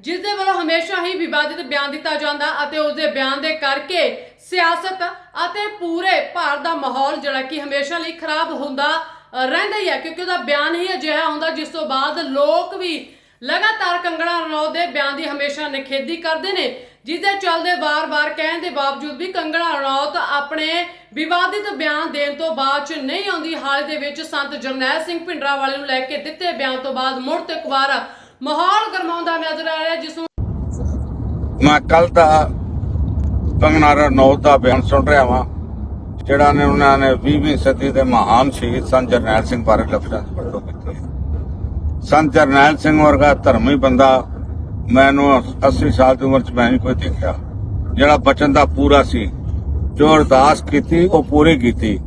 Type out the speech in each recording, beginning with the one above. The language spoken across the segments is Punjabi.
ਜਿਸ ਦੇ ਵੱਲੋਂ ਹਮੇਸ਼ਾ ਹੀ ਵਿਵਾਦਿਤ ਬਿਆਨ ਦਿੱਤਾ ਜਾਂਦਾ ਅਤੇ ਉਸ ਦੇ ਬਿਆਨ ਦੇ ਕਰਕੇ ਸਿਆਸਤ ਅਤੇ ਪੂਰੇ ਭਾਰਤ ਦਾ ਮਾਹੌਲ ਜਿਹੜਾ ਕਿ ਹਮੇਸ਼ਾ ਲਈ ਖਰਾਬ ਹੁੰਦਾ ਰਹਿੰਦਾ ਹੀ ਹੈ, ਕਿਉਂਕਿ ਉਹਦਾ ਬਿਆਨ ਹੀ ਅਜਿਹਾ ਹੁੰਦਾ ਜਿਸ ਤੋਂ ਬਾਅਦ ਲੋਕ ਵੀ ਲਗਾਤਾਰ ਕੰਗਣਾ ਰਣੌਤ ਦੇ ਬਿਆਨ ਦੀ ਹਮੇਸ਼ਾ ਨਿਖੇਧੀ ਕਰਦੇ ਨੇ ਜਿਸ ਦੇ ਚੱਲਦੇ ਵਾਰ-ਵਾਰ ਕਹਿਣ ਦੇ ਬਾਵਜੂਦ ਵੀ ਕੰਗਣਾ ਰਣੌਤ ਆਪਣੇ ਵਿਵਾਦਿਤ ਬਿਆਨ ਦੇਣ ਤੋਂ ਬਾਅਦ ਚ ਨਹੀਂ ਆਉਂਦੀ, ਹਾਲ ਦੇ ਵਿੱਚ ਸੰਤ ਜਰਨੈਲ ਸਿੰਘ ਭਿੰਡਰਾ ਵਾਲੇ ਨੂੰ ਲੈ ਕੇ ਦਿੱਤੇ ਬਿਆਨ ਤੋਂ ਬਾਅਦ ਮੁੜ ਤੋਂ ਇੱਕ ਵਾਰ ਮਾਹੌਲ ਗਰਮਾਉਂਦਾ ਨਜ਼ਰ ਆ ਰਿਹਾ ਜਿਸ ਨੂੰ ਮੈਂ ਕੱਲ ਦਾ ਕੰਗਨਾ ਰਣੌਤ ਦਾ ਬਿਆਨ ਸੁਣ ਰਿਹਾ ਵਾਂ, ਜਿਹੜਾ ਨੇ ਉਹਨਾਂ ਨੇ 20ਵੀਂ ਸਦੀ ਦੇ ਮਹਾਨ ਸ਼ਹੀਦ ਸੰਤ ਜਰਨੈਲ ਸਿੰਘ ਬਾਰੇ ਲਫ਼ਜ਼ਾਂ ਦੀ ਵਰਤੋਂ ਕੀਤੀ ਹੈ ਸੰਤ ਜਰਨੈਲ ਸਿੰਘ ਵਰਗਾ ਧਰਮੀ ਬੰਦਾ ਮੈਨੂੰ 80 ਸਾਲ ਦੀ ਉਮਰ 'ਚ ਮੈਂ ਨਹੀਂ ਕੋਈ ਦੇਖਿਆ। ਜਿਹੜਾ ਬਚਨ ਦਾ ਪੂਰਾ ਸੀ, ਜੋ ਅਰਦਾਸ ਕੀਤੀ, ਉਹ ਪੂਰੀ ਕੀਤੀ।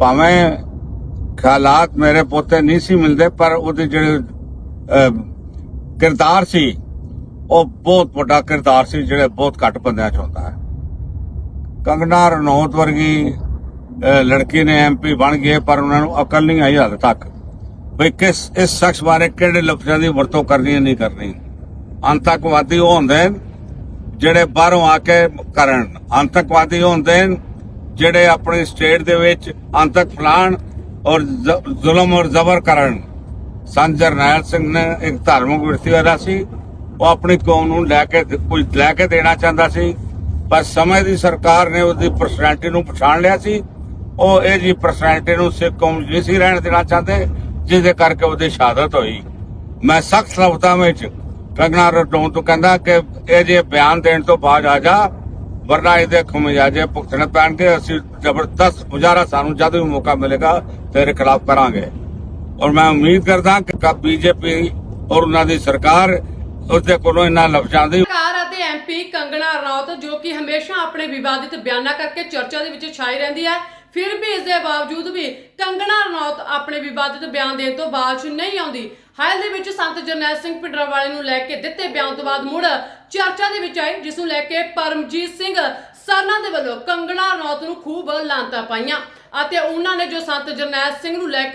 ਭਾਵੇਂ ਖਿਆਲਾਤ ਮੇਰੇ ਪੋਤੇ ਨਹੀਂ ਸੀ ਮਿਲਦੇ, ਪਰ ਉਹਦੇ ਜਿਹੜੇ ਕਿਰਦਾਰ ਸੀ, ਉਹ ਬਹੁਤ ਵੱਡਾ ਕਿਰਦਾਰ ਸੀ, ਜਿਹੜੇ ਬਹੁਤ ਘੱਟ ਬੰਦਿਆਂ 'ਚ ਹੁੰਦਾ ਹੈ। ਕੰਗਨਾ ਰਣੌਤ ਵਰਗੀ ਲੜਕੀ ਨੇ ਐਮਪੀ ਬਣ ਗਏ, ਪਰ ਉਹਨਾਂ ਨੂੰ ਅਕਲ ਨਹੀਂ ਆਈ ਹਾਲੇ ਤੱਕ। ਵੀ ਕਿਸ, ਇਸ ਸ਼ਖਸ ਬਾਰੇ ਕਿਹੜੇ ਲਫ਼ਜ਼ਾਂ ਦੀ ਵਰਤੋਂ ਕਰਨੀ ਹੈ, ਨਹੀਂ ਕਰਨੀ। ਅੰਤਕਵਾਦੀ ਉਹ ਹੁੰਦੇ ਨੇ ਜਿਹੜੇ ਬਾਹਰੋਂ ਆ ਕੇ ਕਰਨ। ਅੰਤਕਵਾਦੀ ਉਹ ਹੁੰਦੇ ਨੇ ਜਿਹੜੇ ਆਪਣੀ ਸਟੇਟ ਦੇ ਵਿੱਚ ਅੰਤਕ ਫਲਾਣ ਔਰ ਜ਼ੁਲਮ ਔਰ ਜ਼ਬਰ ਕਰਨ। ਸੰਤ ਜਰਨੈਲ ਸਿੰਘ ਨੇ ਇੱਕ ਧਾਰਮਿਕ ਵਿਅਕਤੀ ਸੀ। ਉਹ ਆਪਣੀ ਕੌਮ ਨੂੰ ਲੈ ਕੇ ਕੁਝ ਲੈ ਕੇ ਦੇਣਾ ਚਾਹੁੰਦਾ ਸੀ। ਪਰ ਸਮੇਂ ਦੀ ਸਰਕਾਰ ਨੇ ਉਹਦੀ ਪਰਸਨੈਲਿਟੀ ਨੂੰ ਪਛਾਣ ਲਿਆ ਸੀ। ਉਹ ਇਹ ਜੀ ਪਰਸਨੈਲਿਟੀ ਨੂੰ ਸਿੱਖ ਕੌਮ ਨਹੀਂ ਸੀ ਰਹਿਣ ਦੇਣਾ ਚਾਹੁੰਦੇ, ਜਿਹਦੇ ਕਰਕੇ ਉਹਦੀ ਸ਼ਹਾਦਤ ਹੋਈ। ਮੈਂ ਸਖਤ ਲਫ਼ਜ਼ਾਂ ਵਿੱਚ ਕੰਗਨਾ ਰਣੌਤ ਤੋਂ ਕਹਿੰਦਾ ਕਿ ਇਹ ਜੇ ਬਿਆਨ ਦੇਣ ਤੋਂ ਬਾਅਦ ਆ ਜਾ, ਵਰਨਾ ਇਹਦੇ ਖਮਿਆਜੇ ਭੁਗਤਣੇ ਪੈਣਗੇ। ਅਸੀਂ ਜ਼ਬਰਦਸਤ ਮੁਜ਼ਾਹਰਾ ਸਾਨੂੰ ਜਦ ਵੀ ਮੌਕਾ ਮਿਲੇਗਾ, ਤੇਰੇ ਖਿਲਾਫ ਕਰਾਂਗੇ। ਔਰ ਮੈਂ ਉਮੀਦ ਕਰਦਾ ਕਿ ਬੀਜੇਪੀ ਔਰ ਉਹਨਾਂ ਦੀ ਸਰਕਾਰ ਉਸਦੇ ਕੋਲੋਂ ਇਹਨਾਂ ਲਫ਼ਜ਼ਾਂ ਦੀ ਅਤੇ ਐਮਪੀ ਕੰਗਣਾ ਰਣੌਤ ਜੋ ਕਿ ਹਮੇਸ਼ਾ ਆਪਣੇ ਵਿਵਾਦਿਤ ਬਿਆਨਾਂ ਕਰਕੇ ਚਰਚਾ ਦੇ ਵਿੱਚ ਛਾਈ ਰਹਿੰਦੀ ਹੈ, ਫਿਰ ਵੀ ਇਸ ਦੇ ਬਾਵਜੂਦ ਵੀ ਕੰਗਣਾ ਰਣੌਤ ਆਪਣੇ ਵਿਵਾਦਿਤ ਬਿਆਨ ਦੇਣ ਤੋਂ ਬਾਅਦ ਨਹੀਂ ਆਉਂਦੀ। ਹਾਲ ਦੇ ਵਿੱਚ ਸੰਤ ਜਰਨੈਲ ਸਿੰਘ ਭਿੰਡਰਾ ਵਾਲੇ ਨੂੰ ਲੈ ਕੇ ਦਿੱਤੇ ਬਿਆਨ ਤੋਂ ਬਾਅਦ ਮੁੜ ਚਰਚਾ ਦੇ ਵਿੱਚ ਆਈ ਜਿਸ ਨੂੰ ਲੈ ਕੇ ਪਰਮਜੀਤ ਸਿੰਘ ਸਰਨਾ ਦੇ ਵੱਲੋਂ ਕੰਗਣਾ ਰਣੌਤ ਨੂੰ ਖੂਬ ਲਾਂਤਾ ਪਾਈਆਂ ਅਤੇ ਉਹਨਾਂ ਨੇ ਜੋ ਸੰਤ ਜਰਨੈਲ ਸਿੰਘ ਨੂੰ ਲੈ ਕੇ